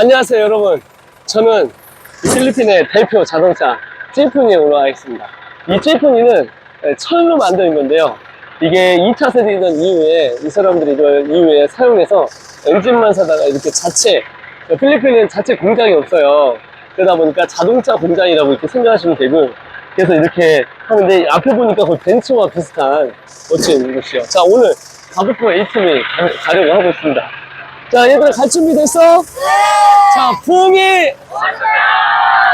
안녕하세요 여러분. 저는 이 필리핀의 대표 자동차 찌푸니에 올라와 있습니다. 이 찌푸니는 철로 만든 건데요. 이게 2차 세대이던 이후에 이 사람들이 이걸 이후에 사용해서 엔진만 사다가 이렇게 자체 필리핀은 자체 공장이 없어요. 그러다 보니까 자동차 공장이라고 이렇게 생각하시면 되고 그래서 이렇게 하는데 앞에 보니까 거의 벤츠와 비슷한 멋진 곳이요. 자 오늘 가부코 A팀이 가- 가려고 하고 있습니다 자, 얘들아, 갈 준비 됐어? 네! 자, 부엉이!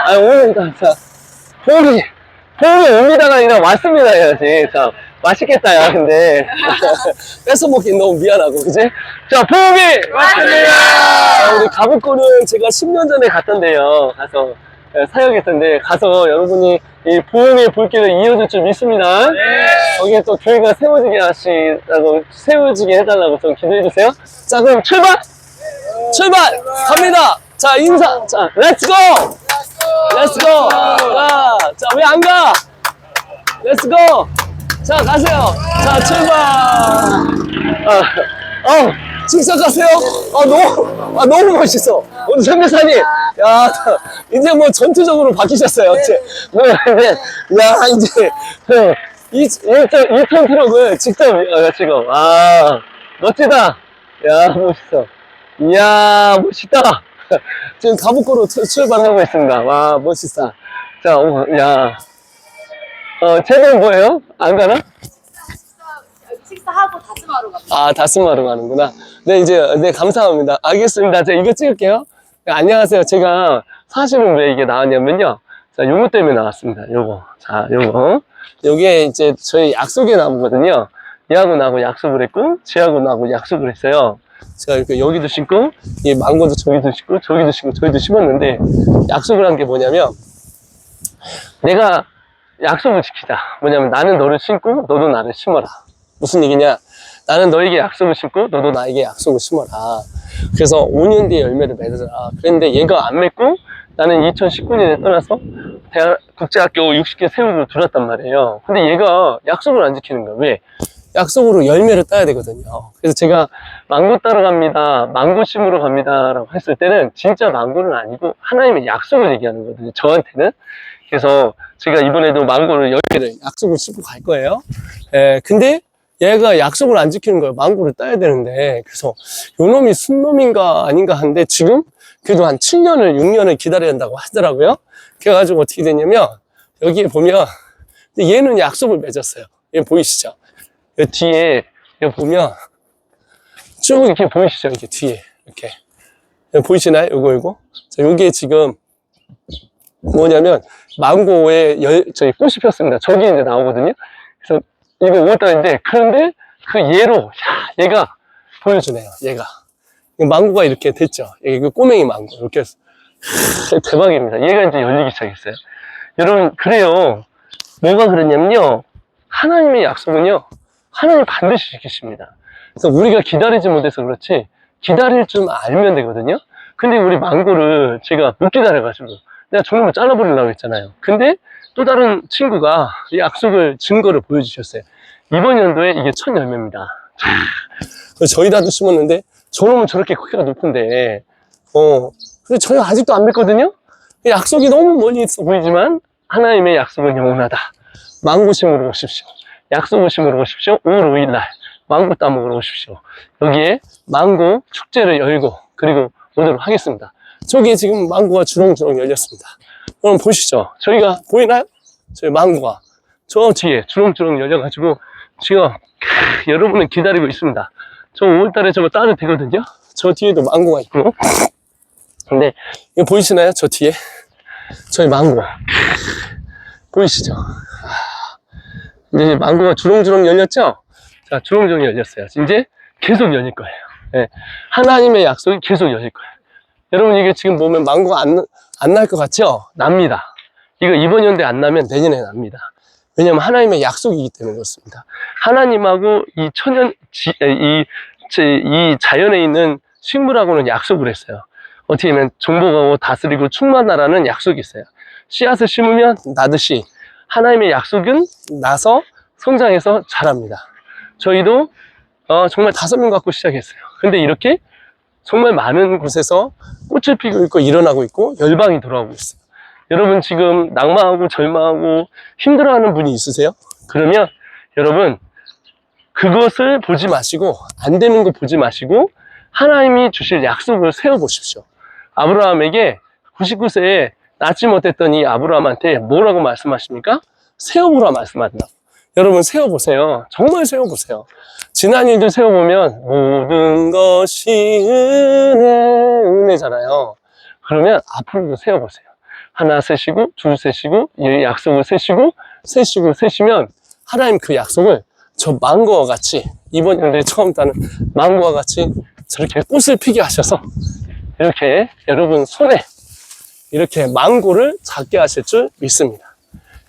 아, 오늘, 자, 부엉이, 부엉이 옵니다가 아니라 왔습니다 해야지. 자, 맛있겠다, 야, 근데. 뺏어먹긴 너무 미안하고, 그지? 자, 부엉이! 왔습니다! 자, 우리 가부코는 제가 10년 전에 갔던데요. 가서, 예, 사역했던데, 가서 여러분이 이 부흥의 불길을 이어줄 줄 믿습니다. 거기에 또 교회가 세워지게 하시라고, 세워지게 해달라고 좀 기도해 주세요. 자, 그럼 출발! 출발! 갑니다! 자, 인사! 자, 렛츠고! 렛츠고! 자, 자, 왜안 가? 렛츠고! 자, 가세요! 자, 출발! 아, 어, 직사가세요? 아, 너무, 아, 너무 멋있어. 오늘 선교사님, 야, 이제 뭐 전투적으로 바뀌셨어요. 이제, 뭐, 이제, 야, 이제, 어, 이, 이, 톤- 이톤 트럭을 직접, 어, 지금, 아, 멋지다. 야, 멋있어. 이야, 멋있다. 지금 가부코로 출- 출발하고 있습니다. 와, 멋있다. 자, 오, 야. 어, 쟤는 뭐예요? 안 가나? 식사하고 다스마로 갑니다. 아, 다스마로 가는구나. 네, 이제, 네, 감사합니다. 알겠습니다. 제가 이거 찍을게요. 네, 안녕하세요. 제가 사실은 왜 이게 나왔냐면요. 자, 요거 때문에 나왔습니다. 요거. 자, 요거. 요게 이제 저희 약속의 나무거든요. 얘하고 나하고 약속을 했고, 쟤하고 나하고 약속을 했어요. 제가 이렇게 여기도 심고, 이 망고도 저기도 심고, 저기도 심고, 저기도 심었는데, 약속을 한 게 뭐냐면, 내가 약속을 지키자. 뭐냐면 나는 너를 심고, 너도 나를 심어라. 무슨 얘기냐? 나는 너에게 약속을 심고 너도 나에게 약속을 심어라. 그래서 5년 뒤에 열매를 맺으라. 그런데 얘가 안 맺고 나는 2019년에 떠나서 대학, 국제학교 60개 세우고 들었단 말이에요. 근데 얘가 약속을 안 지키는 거야. 왜? 약속으로 열매를 따야 되거든요. 그래서 제가 망고 따러 갑니다. 망고 심으러 갑니다. 라고 했을 때는 진짜 망고는 아니고 하나님의 약속을 얘기하는 거거든요. 저한테는. 그래서 제가 이번에도 망고를 10개를 약속을 싣고 갈 거예요. 에, 근데 얘가 약속을 안 지키는 거예요. 망고를 따야 되는데. 그래서 요 놈이 순놈인가 아닌가 하는데 지금 그래도 한 7년을, 6년을 기다려야 한다고 하더라고요. 그래가지고 어떻게 됐냐면 여기에 보면 얘는 약속을 맺었어요. 얘 보이시죠? 이 뒤에 여기 보면 쭉 이렇게 보이시죠? 이렇게 뒤에 이렇게 여기 보이시나요? 요거 요거 자, 요게 지금 뭐냐면 망고에 열, 저희 꽃이 폈습니다. 저기 이제 나오거든요. 그래서 이거 5월달인데 그런데 그 얘로 야, 얘가 보여주네요. 얘가 이 망고가 이렇게 됐죠. 이게 그 꼬맹이 망고 이렇게 해서 하, 대박입니다. 얘가 이제 열리기 시작했어요. 여러분 그래요. 뭐가 그랬냐면요. 하나님의 약속은요. 하나님 반드시 지키십니다. 그래서 우리가 기다리지 못해서 그렇지 기다릴 줄 알면 되거든요. 근데 우리 망고를 제가 못 기다려가지고 내가 저놈을 잘라버리려고 했잖아요. 근데 또 다른 친구가 이 약속을 증거를 보여주셨어요. 이번 연도에 이게 첫 열매입니다. 저희 다도 심었는데 저놈은 저렇게 크기가 높은데 어 근데 저희 아직도 안 맺거든요. 약속이 너무 멀리 있어 보이지만 하나님의 약속은 영원하다. 망고 심으러 오십시오. 약속을 심으러 오십시오. 5월 5일날 망고 따먹으러 오십시오. 여기에 망고 축제를 열고 그리고 오도록 하겠습니다. 저기 지금 망고가 주렁주렁 열렸습니다. 여러분 보시죠. 저희가 보이나요? 저희 망고가 저 뒤에 주렁주렁 열려가지고 지금 크, 여러분을 기다리고 있습니다. 저 5월달에 저거 따도 되거든요. 저 뒤에도 망고가 있고. 근데 이거 보이시나요? 저 뒤에 저희 망고 보이시죠? 이제 망고가 주렁주렁 열렸죠? 자, 주렁주렁 열렸어요. 이제 계속 열릴 거예요. 예. 하나님의 약속이 계속 열릴 거예요. 여러분 이게 지금 보면 망고가 안, 안 날 것 같죠? 납니다. 이거 이번 연도에 안 나면 내년에 납니다. 왜냐면 하나님의 약속이기 때문에 그렇습니다. 하나님하고 이 천연, 지, 에, 이, 제- 이 자연에 있는 식물하고는 약속을 했어요. 어떻게 보면 정복하고 다스리고 충만하라는 약속이 있어요. 씨앗을 심으면 나듯이 하나님의 약속은 나서 성장해서 자랍니다. 저희도 어, 정말 다섯 명 갖고 시작했어요. 근데 이렇게 정말 많은 곳에서 꽃을 피고 있고 일어나고 있고 열방이 돌아오고 있어요. 여러분 지금 낙마하고 절망하고 힘들어하는 분이 있으세요? 그러면 여러분 그것을 보지 마시고 안 되는 거 보지 마시고 하나님이 주실 약속을 세워 보십시오. 아브라함에게 99세에 낳지 못했던 이 아브라함한테 뭐라고 말씀하십니까? 세워보라 말씀하신다. 여러분 세워보세요. 정말 세워보세요. 지난 일들 세워보면 모든 것이 은혜, 은혜잖아요. 그러면 앞으로도 세워보세요. 하나 세시고, 둘 세시고, 이 약속을 세시고, 세시고, 세시면 하나님 그 약속을 저 망고와 같이 이번 연도에 처음 따는 망고와 같이 저렇게 꽃을 피게 하셔서 이렇게 여러분 손에 이렇게 망고를 잡게 하실 줄 믿습니다.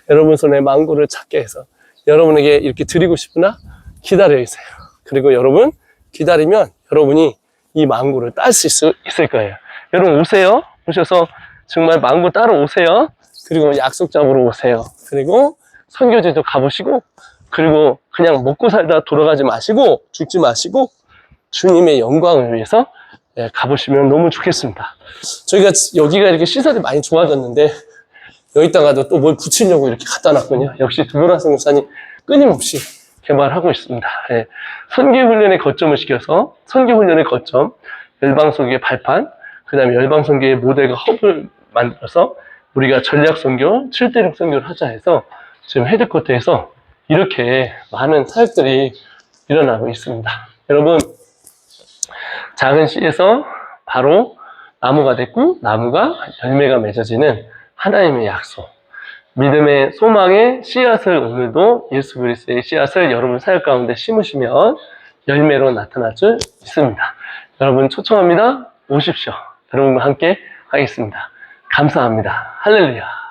여러분 손에 망고를 잡게 해서 여러분에게 이렇게 드리고 싶으나 기다려 있어요. 그리고 여러분 기다리면 여러분이 이 망고를 딸 수 있을 거예요. 여러분 오세요. 오셔서 정말 망고 따러 오세요. 그리고 약속 잡으러 오세요. 그리고 선교지도 가보시고 그리고 그냥 먹고 살다 돌아가지 마시고 죽지 마시고 주님의 영광을 위해서 예, 가보시면 너무 좋겠습니다. 저희가 여기가 이렇게 시설이 많이 좋아졌는데 여기다가도 또 뭘 붙이려고 이렇게 갖다 놨군요. 역시 두보라 선교사님 끊임없이 개발하고 있습니다. 예, 선교훈련의 거점을 시켜서 선교훈련의 거점, 열방선교의 발판, 그 다음에 열방선교의 모델과 허브를 만들어서 우리가 전략선교, 7대6 선교를 하자 해서 지금 헤드쿼터에서 이렇게 많은 사역들이 일어나고 있습니다. 여러분, 작은 씨에서 바로 나무가 됐고, 나무가 열매가 맺어지는 하나님의 약속. 믿음의 소망의 씨앗을 오늘도 예수 그리스도의 씨앗을 여러분 사역 가운데 심으시면 열매로 나타날 줄 믿습니다. 여러분 초청합니다. 오십시오. 여러분과 함께 하겠습니다. 감사합니다. 할렐루야.